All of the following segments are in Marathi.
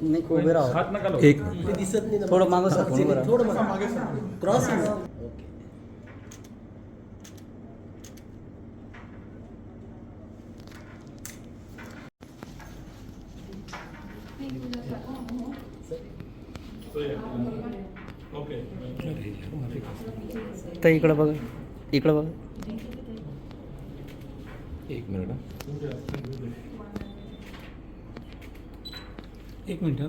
नाही उभे राहा. हात नका लावू. एक ते दिसत नाही ना. थोडं मागं सरकून उभं राहा. थोडं मागे. Cross okay. तर इकडं बघा इकडं बघा. एक मिनिट हा. एक मिनिट हा.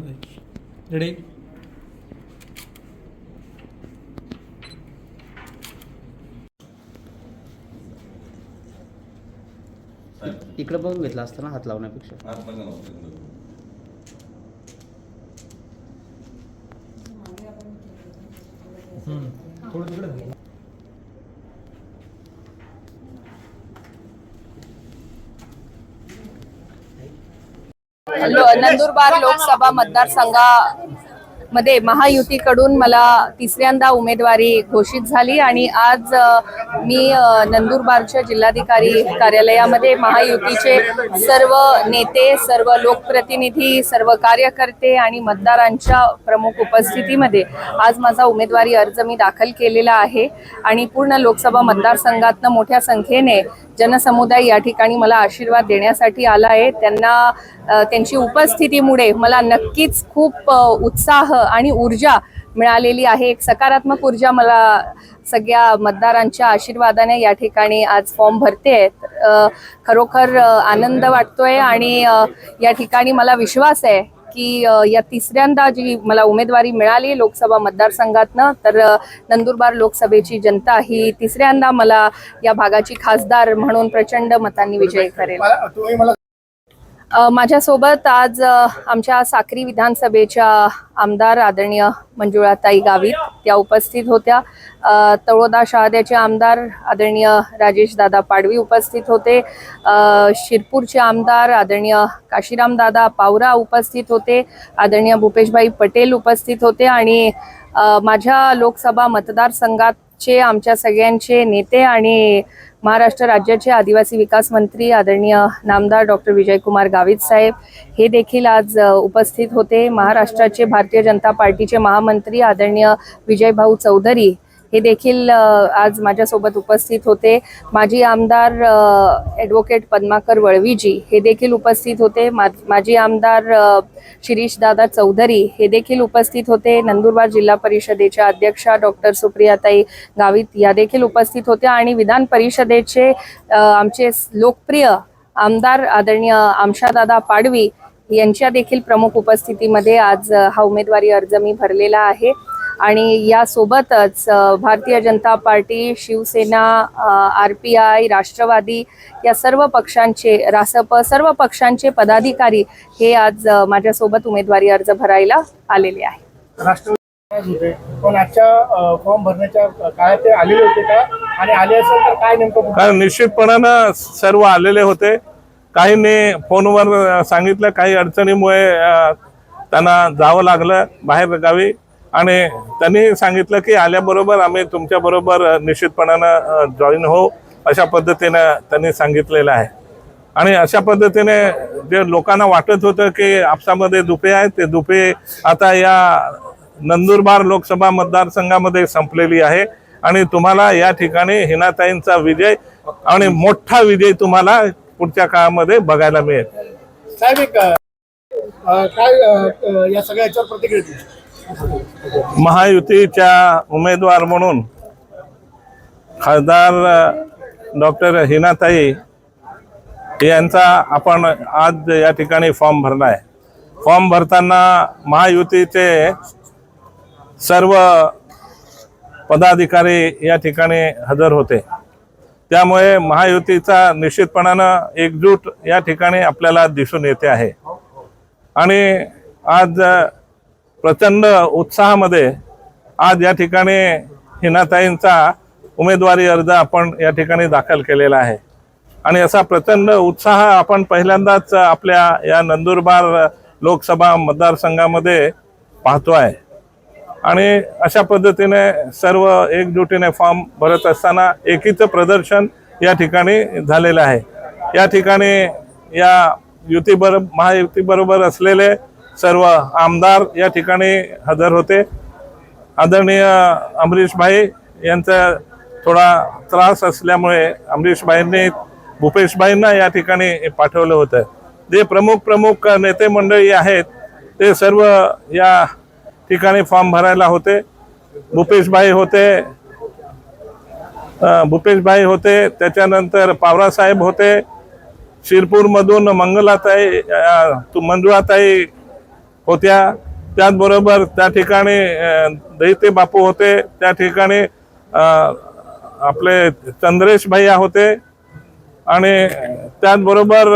रेडी इकडं बघून घेतलं असतं ना हात लावण्यापेक्षा नंदुरबार लोकसभा मतदारसंघा मध्ये महायुतीकडून मला तिसऱ्यांदा उमेदवारी घोषित झाली आणि आज मी नंदुरबारच्या जिल्हाधिकारी कार्यालयामध्ये महायुतीचे सर्व नेते सर्व लोकप्रतिनिधी सर्व कार्यकर्ते आणि मतदारांच्या प्रमुख उपस्थितीमध्ये आज माझा उमेदवारी अर्ज मी दाखल केलेला आहे आणि पूर्ण लोकसभा मतदारसंघातनं मोठ्या संख्येने जनसमुदाय या ठिकाणी मला आशीर्वाद देण्यासाठी आला आहे. त्यांना त्यांची उपस्थितीमुळे मला नक्कीच खूप उत्साह आणि ऊर्जा मिळालेली आहे. एक सकारात्मक ऊर्जा मला सगळ्या मतदारांच्या आशीर्वादाने या ठिकाणी आज फॉर्म भरते खरोखर आनंद वाटतोय आणि या ठिकाणी मला विश्वास आहे की या तिसऱ्यांदा जी मला उमेदवारी मिळाली लोकसभा मतदारसंघातनं तर नंदुरबार लोकसभेची जनता ही तिसऱ्यांदा मला या भागाची खासदार म्हणून प्रचंड मतांनी विजयी करेल. माझ्यासोबत आज आमच्या साक्री विधानसभेच्या आमदार आदरणीय मंजुळाताई गावित त्या उपस्थित होत्या. तळोदा शहाद्याचे आमदार आदरणीय राजेश दादा पाडवी उपस्थित होते. शिरपूरचे आमदार आदरणीय काशीराम दादा पावरा उपस्थित होते. आदरणीय भूपेशभाई पटेल उपस्थित होते आणि माझ्या लोकसभा मतदारसंघातचे आमच्या सगळ्यांचे नेते आणि महाराष्ट्र राज्याचे आदिवासी विकास मंत्री आदरणीय नामदार डॉक्टर विजयकुमार गावित साहेब हे देखील आज उपस्थित होते. महाराष्ट्राचे भारतीय जनता पार्टीचे महामंत्री आदरणीय विजयभाऊ चौधरी हे देखील आज माझ्यासोबत उपस्थित होते माजी आमदार ॲडव्होकेट पद्माकर वळवीजी. हे देखील उपस्थित होते. मा माजी आमदार शिरीषदादा चौधरी. हे देखील उपस्थित होते. नंदुरबार जिल्हा परिषदेच्या अध्यक्षा डॉक्टर सुप्रियाताई गावित या देखील उपस्थित होत्या. आणि विधान परिषदेचे आमचे लोकप्रिय आमदार आदरणीय आमशादादा पाडवी यांच्या देखील प्रमुख उपस्थितीमध्ये आज हा उमेदवारी अर्ज मी भरलेला आहे. आणि यासोबतच Bharatiya Janata party Shiv Sena R P I Rashtrawadi या सर्व पक्षांचे रासप सर्व पक्षांचे पदाधिकारी हे आज माझ्यासोबत उमेदवारी अर्ज भरायला आलेले आहे राष्ट्रवादी होते पण आजच्या फॉर्म भरण्याच्या काळात ते आलेले होते का? आणि आले असेल तर काय नेमकं कारण निश्चितपणानं सर्व आलेले होते. काहींनी फोनवर सांगितलं काही अडचणीमुळे त्यांना जावं लागलं बाहेर गावी आणि त्यांनी सांगितलं की आल्याबरोबर आम्ही तुमच्याबरोबर निश्चितपणानं जॉईन होऊ अशा पद्धतीनं त्यांनी सांगितलेलं आहे. आणि अशा पद्धतीने जे लोकांना वाटत होतं की आपसामध्ये दुपे आहेत ते दुपे आता या नंदुरबार लोकसभा मतदारसंघामध्ये संपलेली आहे. आणि तुम्हाला या ठिकाणी हिनाताईंचा विजय आणि मोठा विजय तुम्हाला पुढच्या काळामध्ये बघायला मिळेल. साहेब काय या सगळ्या याच्यावर प्रतिक्रिया महायुतीच्या उमेदवार म्हणून खासदार डॉक्टर हिनाताई यांचा आपण आज या ठिकाणी फॉर्म भरला आहे. फॉर्म भरताना महायुतीचे सर्व पदाधिकारी या ठिकाणी हजर होते. त्यामुळे महायुतीचा निश्चितपणानं एकजूट या ठिकाणी आपल्याला दिसून येते आहे. आणि आज प्रचंड उत्साहामध्ये आज या ठिकाणी हिनाताईंचा उमेदवारी अर्ज आपण या ठिकाणी दाखल केलेला आहे. आणि असा प्रचंड उत्साह आपण पहिल्यांदाच आपल्या या नंदुरबार लोकसभा मतदारसंघामध्ये पाहतो आहे. आणि अशा पद्धतीने सर्व एकजुटीने फॉर्म भरत असताना एकीचं प्रदर्शन या ठिकाणी झालेलं आहे. या ठिकाणी या युतीबरोबर महायुतीबरोबर असलेले सर्व आमदार या ठिकाणी हजर होते. आदरणीय अमरीशभाई यांचा थोडा त्रास असल्यामुळे अमरीशभाईंनी भूपेशभाईंना या ठिकाणी पाठवलं होतं. जे प्रमुख प्रमुख नेते मंडळी आहेत ते सर्व या ठिकाणी फॉर्म भरायला होते. भूपेशभाई होते भूपेशभाई होते त्याच्यानंतर पावरासाहेब होते शिरपूरमधून मंगलाताई मंजुळाताई होत्या. त्याचबरोबर त्या ठिकाणी दैते बापू होते. त्या ठिकाणी आपले चंद्रेश भैया होते. आणि त्याचबरोबर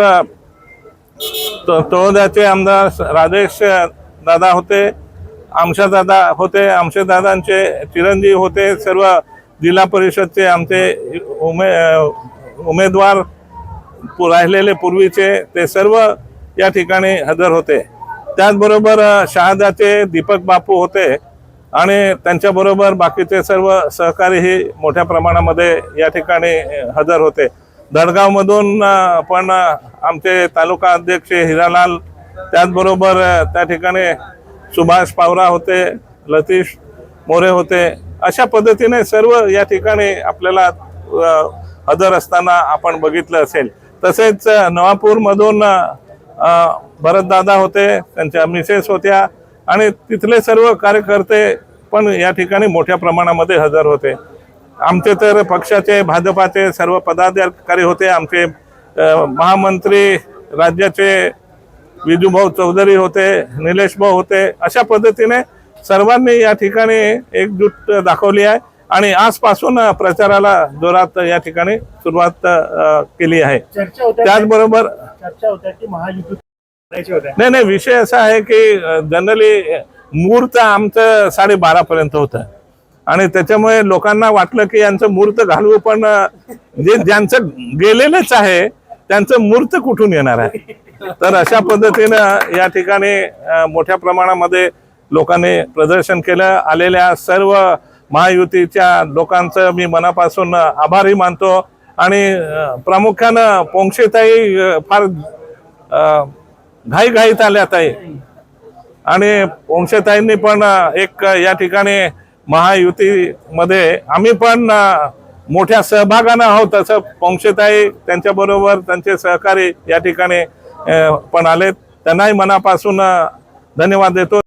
तळोद्याचे आमदार राजेश दादा होते. आमशादादा होते. आमशादादांचे चिरंजीव होते. सर्व जिल्हा परिषदचे आमचे उमे उमेदवार राहिलेले पूर्वीचे. ते सर्व या ठिकाणी हजर होते. त्याचबरोबर शहादाचे दीपक बापू होते आणि त्यांच्याबरोबर बाकीचे सर्व सहकारीही मोठ्या प्रमाणामध्ये या ठिकाणी हजर होते. धडगावमधून पण आमचे तालुका अध्यक्ष हिरालाल त्याचबरोबर त्या ठिकाणी सुभाष पावरा होते लतीश मोरे होते अशा पद्धतीने सर्व या ठिकाणी आपल्याला हजर असताना आपण बघितलं असेल. तसेच नवापूरमधून भरतदादा होते त्यांच्या मिसेस होत्या आणि तिथले सर्व कार्यकर्ते पण या ठिकाणी मोठ्या प्रमाणामध्ये हजर होते. आमचे तर पक्षाचे भाजपाचे सर्व पदाधिकारी होते. आमचे महामंत्री राज्याचे विजूभाऊ चौधरी होते निलेश भाऊ होते. अशा पद्धतीने सर्वांनी या ठिकाणी एकजूट दाखवली आहे आणि आजपासून प्रचाराला जोरात या ठिकाणी सुरुवात केली आहे. त्याचबरोबर चर्चा होत्या की महायुती नाही नाही विषय असा आहे की जनरली मुहूर्त आमचं साडेबारा पर्यंत होतं. आणि त्याच्यामुळे लोकांना वाटलं की यांचं मुहूर्त घालवू पण जे ज्यांचं गेलेलंच आहे त्यांचं मूर्त कुठून येणार आहे? तर अशा पद्धतीनं या ठिकाणी मोठ्या प्रमाणामध्ये लोकांनी प्रदर्शन केलं. आलेल्या सर्व महायुतीच्या लोकांचं मी मनापासून आभारी मानतो. आणि प्रामुख्यानं पोंक्षेताई फार घाईघाईत आल्या ताई आणि वंशताईंनी पण एक या ठिकाणी महायुतीमध्ये आम्ही पण मोठ्या सहभागानं आहोत असं वंशताई त्यांच्याबरोबर त्यांचे सहकारी या ठिकाणी पण आलेत. त्यांनाही मनापासून धन्यवाद देतो.